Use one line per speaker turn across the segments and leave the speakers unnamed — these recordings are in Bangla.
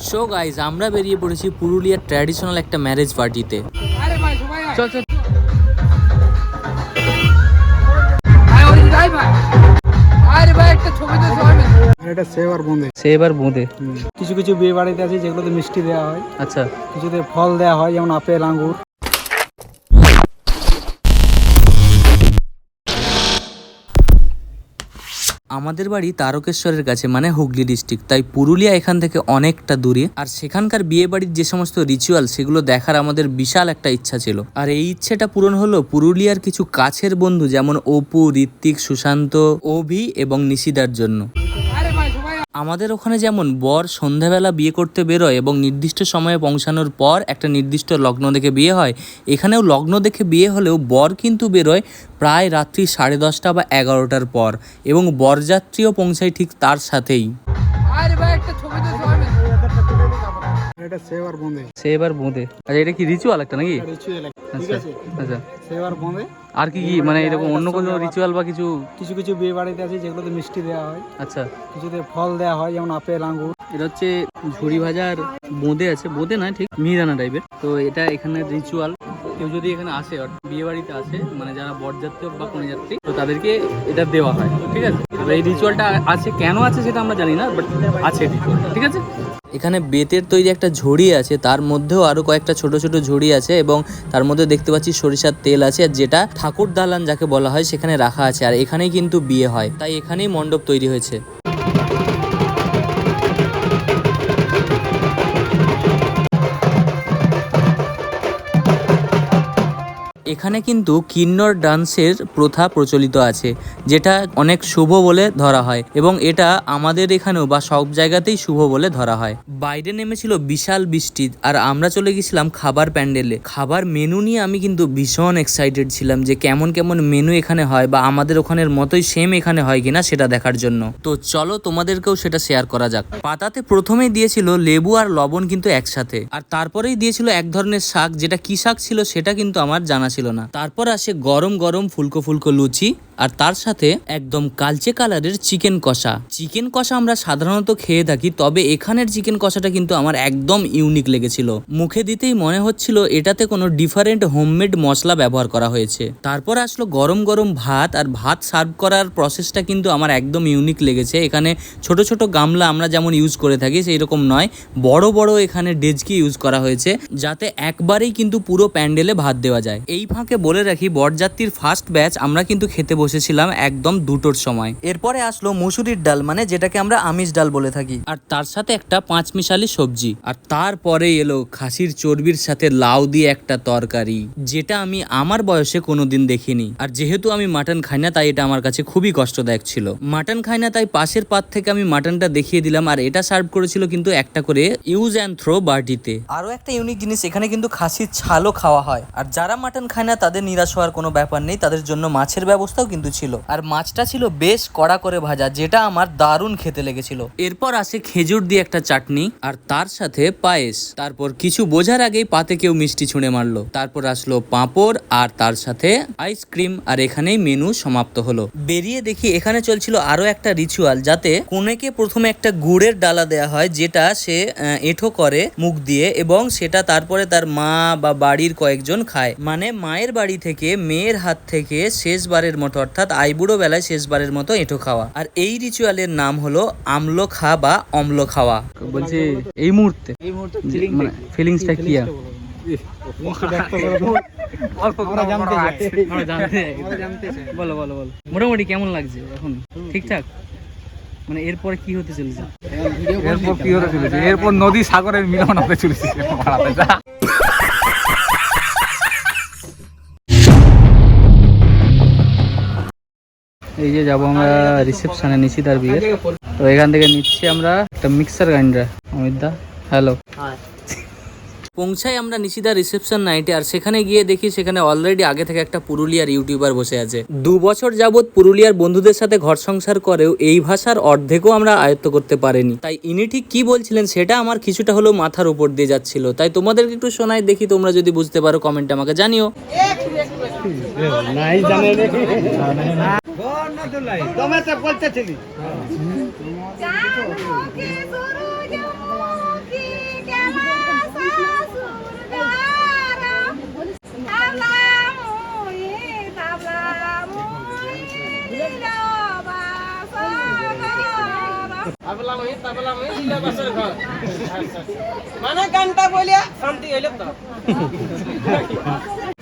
সো গাইজ আমরা বেরিয়ে পড়েছি পুরুলিয়ার ট্র্যাডিশনাল একটা ম্যারেজ পার্টিতে চল চল।
কিছু কিছু বিয়ে বাড়িতে আছে যেগুলোতে মিষ্টি দেওয়া হয়।
আচ্ছা।
কিছুতে ফল দেওয়া হয় যেমন আপেল আঙ্গুর।
আমাদের বাড়ি তারকেশ্বরের কাছে মানে হুগলি ডিস্ট্রিক্ট তাই পুরুলিয়া এখান থেকে অনেকটা দূরে। আর সেখানকার বিয়ে বাড়ির যে সমস্ত রিচুয়াল সেগুলো দেখার আমাদের বিশাল একটা ইচ্ছা ছিল। আর এই ইচ্ছেটা পূরণ হলো পুরুলিয়ার কিছু কাছের বন্ধু, যেমন অপু, ঋত্বিক, সুশান্ত, অভি এবং নিশিদার জন্য। আমাদের ওখানে যেমন বর সন্ধ্যাবেলা বিয়ে করতে বেরোয় এবং নির্দিষ্ট সময়ে পৌঁছানোর পর একটা নির্দিষ্ট লগ্ন দেখে বিয়ে হয় এখানেও লগ্ন দেখে বিয়ে হলেও বর কিন্তু বেরোয় প্রায় রাত্রি সাড়ে দশটা বা এগারোটার পর এবং বরযাত্রীও পৌঁছায় ঠিক তার সাথেই। সে এবার বোঁদে আচ্ছা এটা কি রিচুয়াল একটা নাকি?
ঠিক
আচ্ছা।
সেব আর
আর কি কি মানে এরকম অন্য কোনো রিচুয়াল বা কিছু?
কিছু কিছু বিয়ে বাড়িতে আছে যেগুলোতে মিষ্টি দেওয়া হয়।
আচ্ছা।
কিছুতে ফল দেওয়া হয় যেমন আপেল আঙ্গুর।
এটা হচ্ছে ঝুড়ি ভাজার বোঁদে আছে বোঁদে না ঠিক মিহিদানা টাইপের তো এটা এখানে রিচুয়াল কেউ যদি এখানে আসে বিয়ে বাড়িতে আসে মানে যারা বরযাত্রী হোক বা কনেযাত্রী তো তাদেরকে এটা দেওয়া হয়, ঠিক আছে? এই রিচুয়ালটা আছে, কেন আছে সেটা আমরা জানি না বাট আছে রিচুয়ালটা ঠিক আছে? এখানে বেতের তৈরি একটা ঝুড়ি আছে, তার মধ্যেও আরও কয়েকটা ছোট ছোট ঝুড়ি আছে এবং তার মধ্যে দেখতে পাচ্ছি সরিষার তেল আছে, আর যেটা ঠাকুর দালান যাকে বলা হয় সেখানে রাখা আছে, আর এখানেই কিন্তু বিয়ে হয়, তাই এখানেই মণ্ডপ তৈরি হয়েছে। এখানে কিন্তু কিন্নর ডান্সের প্রথা প্রচলিত আছে, যেটা অনেক শুভ বলে ধরা হয় এবং এটা আমাদের এখানেও বা সব জায়গাতেই শুভ বলে ধরা হয়। বাইরে নেমেছিল বিশাল বৃষ্টি আর আমরা চলে গেছিলাম খাবার প্যান্ডেলে। খাবার মেনু নিয়ে আমি কিন্তু ভীষণ এক্সাইটেড ছিলাম যে কেমন কেমন মেনু এখানে হয় বা আমাদের ওখানের মতোই সেম এখানে হয় কিনা সেটা দেখার জন্য। তো চলো তোমাদেরকেও সেটা শেয়ার করা যাক। পাতাতে প্রথমেই দিয়েছিল লেবু আর লবণ কিন্তু একসাথে, আর তারপরেই দিয়েছিল এক ধরনের শাক, যেটা কি শাক ছিল সেটা কিন্তু আমার জানা ছিল না। তারপর আসে গরম গরম ফুলকো ফুলকো লুচি। আর তার সাথে একদম কালচে কালারের চিকেন কষা। চিকেন কষা আমরা সাধারণত খেয়ে থাকি, তবে এখানের চিকেন কষাটা কিন্তু আমার একদম ইউনিক লেগেছিল। মুখে দিতেই মনে হচ্ছিল এটাতে কোনো ডিফারেন্ট হোমমেড মশলা ব্যবহার করা হয়েছে। তারপর আসলো গরম গরম ভাত, আর ভাত সার্ভ করার প্রসেসটা কিন্তু আমার একদম ইউনিক লেগেছে। এখানে ছোট ছোট গামলা আমরা যেমন ইউজ করে থাকি সেই রকম নয়, বড় বড় এখানে ডেজকি ইউজ করা হয়েছে, যাতে একবারেই কিন্তু পুরো প্যান্ডেলে ভাত দেওয়া যায়। এই ফাঁকে বলে রাখি, বরযাত্রীর ফার্স্ট ব্যাচ আমরা কিন্তু খেতে বসেছিলাম একদম দুটোর সময়। এরপরে আসলো মুসুরির ডাল মানে যেটাকে আমরা আমিষ ডাল বলে থাকি। আর তার সাথে একটা পাঁচমিশালি সবজি। আর তারপরে এলো খাসির চর্বির সাথে লাউ দিয়ে একটা তরকারি যেটা আমি আমার বয়সে কোনোদিন দেখিনি। আর যেহেতু আমি মাটন খাই না তাই এটা আমার কাছে খুবই কষ্টদায়ক ছিল। মাটন খাই না তাই পাশের পাত থেকে আমি মাটনটা দেখিয়ে দিলাম আর এটা সার্ভ করেছিল কিন্তু একটা করে ইউজ অ্যান্ড থ্রো বাটিতে। আরও একটা ইউনিক জিনিস এখানে কিন্তু খাসির ছালও খাওয়া হয়। আর যারা মাটন খায় না তাদের নিরাশ হওয়ার কোনো ব্যাপার নেই তাদের জন্য মাছের ব্যবস্থাও কিন্তু ছিল। আর মাছটা ছিল বেশ কড়া করে ভাজা, যেটা আমার দারুণ খেতে লেগেছিল। এরপর আসে খেজুর দিয়ে একটা চাটনি, আর তার সাথে পায়েস। তারপর কিছু বোঝার আগেই পাতে কেউ মিষ্টি ছুঁড়ে মারলো। তারপর আসলো পাঁপড়, আর তার সাথে আইসক্রিম, আর এখানেই মেনু সমাপ্ত হলো। বেরিয়ে দেখি এখানে চলছিল আরও একটা রিচুয়াল যাতে কনেকে প্রথমে একটা গুড়ের ডালা দেয়া হয়, যেটা সে এঁঠো করে মুখ দিয়ে, এবং সেটা তারপরে তার মা বা বাড়ির কয়েকজন খায়। মানে মায়ের বাড়ি থেকে, মেয়ের হাত থেকে শেষবারের মতো অর্থাৎ আইবুড়ো বেলায় শেষবারের মতো এঁঠো খাওয়া। আর এই রিচুয়ালের নাম হলো আমলো খা বা অম্ল খাওয়া। বলছি এই মুহূর্তে?
এই মুহূর্তে
মানে ফিলিংসটা কি
আমরা জানতে চাই।
আমরা জানতে
আমরা জানতে চাই।
বলো বলো বলো। মোটামুটি কেমন লাগছে এখন? ঠিকঠাক? মানে এরপরে কি হতে চলেছে?
এরপর কি হতে চলেছে? এরপর নদী সাগরের মিলন হতে চলেছে।
এই যে যাব আমরা রিসেপশনে নিশিদার বিয়ে তো এখান থেকে নিচ্ছি আমরা একটা mixer grinder Amit da hello পৌঁছাই আমরা নিশিদা রিসেপশন নাইটে আর সেখানে গিয়ে দেখি সেখানে অলরেডি আগে থেকে একটা পুরুলিয়ার ইউটিউবার বসে আছে। দু বছর যাবৎ পুরুলিয়ার বন্ধুদের সাথে ঘর সংসার করেও এই ভাষার অর্ধেকও আমরা আয়ত্ত করতে পারিনি। তাই ইনি ঠিক কি বলছিলেন সেটা আমার কিছুটা হলেও মাথার উপর দিয়ে যাচ্ছিল। তাই তোমাদেরকে একটু শোনাই দেখি তোমরা যদি বুঝতে পারো কমেন্টে আমাকে জানিও।
মানে গানটা বলিয়া শান্তি হইলে তো।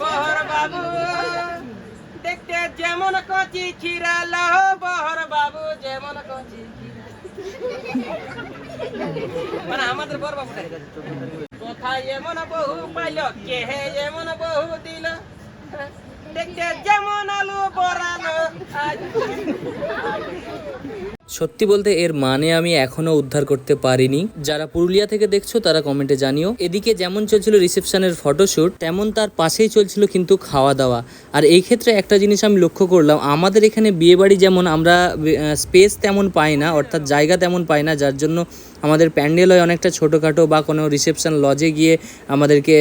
কচি চিরাল বহর বাবু, যেমন কচি মানে আমাদের বর বাবু কোথায় এমন বহু পাইল, কেহে এমন বহু দিল। দেখতে যেমন আলু আজ
সত্যি বলতে এর মানে আমি এখনও উদ্ধার করতে পারিনি। যারা পুরুলিয়া থেকে দেখছ, তারা কমেন্টে জানিও। এদিকে যেমন চলছিল রিসেপশনের ফটোশ্যুট তেমন তার পাশেই চলছিল কিন্তু খাওয়া দাওয়া আর এই ক্ষেত্রে একটা জিনিস আমি লক্ষ্য করলাম, আমাদের এখানে বিয়েবাড়ি যেমন আমরা স্পেস তেমন পাই না, অর্থাৎ জায়গা তেমন পাই না, যার জন্য আমাদের প্যান্ডেল হয় অনেকটা ছোটোখাটো বা কোনো রিসেপশন লজে গিয়ে আমাদেরকে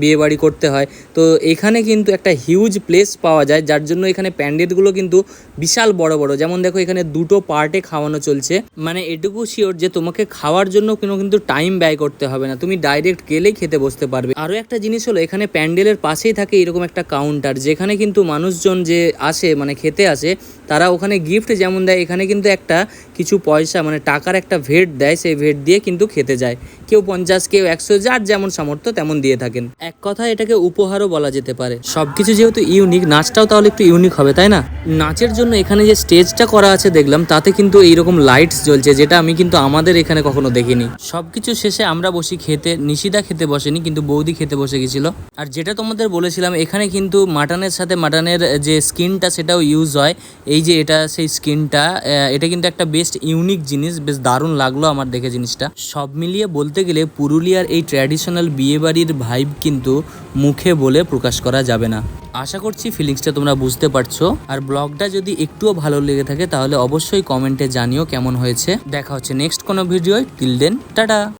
বিয়েবাড়ি করতে হয়। তো এখানে কিন্তু একটা হিউজ প্লেস পাওয়া যায়, যার জন্য এখানে প্যান্ডেলগুলো কিন্তু বিশাল বড় বড়। যেমন দেখো, এখানে দুটো পার্টে খাওয়ানো চলছে। মানে এটুকু শিওর যে তোমাকে খাওয়ার জন্য কোনো কিন্তু টাইম ব্যয় করতে হবে না। তুমি ডাইরেক্ট গেলেই খেতে বসতে পারবে। আরও একটা জিনিস হলো, এখানে প্যান্ডেলের পাশেই থাকে এরকম একটা কাউন্টার যেখানে কিন্তু মানুষজন যে আসে মানে খেতে আসে, তারা ওখানে গিফট যেমন দেয়, এখানে কিন্তু একটা কিছু পয়সা মানে টাকার একটা ভেট দেয় সেই ভেট দিয়ে কিন্তু খেতে যায়। কেউ পঞ্চাশ, কেউ একশো, যার যেমন সামর্থ্য তেমন দিয়ে থাকেন। এক কথায় এটাকে উপহারও বলা যেতে পারে। সবকিছু যেহেতু ইউনিক, নাচটাও তাহলে একটু ইউনিক হবে, তাই না? নাচের জন্য এখানে যে স্টেজটা করা আছে দেখলাম, তাতে কিন্তু এইরকম লাইটস জ্বলছে, যেটা আমি কিন্তু আমাদের এখানে কখনো দেখিনি। সবকিছু শেষে আমরা বসি খেতে, নিশিদা খেতে বসেনি, কিন্তু বৌদি খেতে বসে গেছিল। আর যেটা তোমাদের বলেছিলাম, এখানে কিন্তু মাটনের সাথে মাটনের যে স্কিনটা, সেটাও ইউজ হয়। এই যে এটা, সেই স্কিনটা এটা কিন্তু একটা বেস্ট ইউনিক জিনিস, বেশ দারুণ লাগল আমার দেখে জিনিসটা। সব মিলিয়ে বলতে গেলে পুরুলিয়ার এই ট্র্যাডিশনাল বিয়েবাড়ির ভাইব কিন্তু মুখে বলে প্রকাশ করা যাবে না। আশা করছি ফিলিংসটা তোমরা বুঝতে পারছ। আর ব্লগটা যদি একটুও ভালো লেগে থাকে তাহলে অবশ্যই কমেন্টে জানিও কেমন হয়েছে। দেখা হচ্ছে নেক্সট কোনো ভিডিও টিল দেন টাটা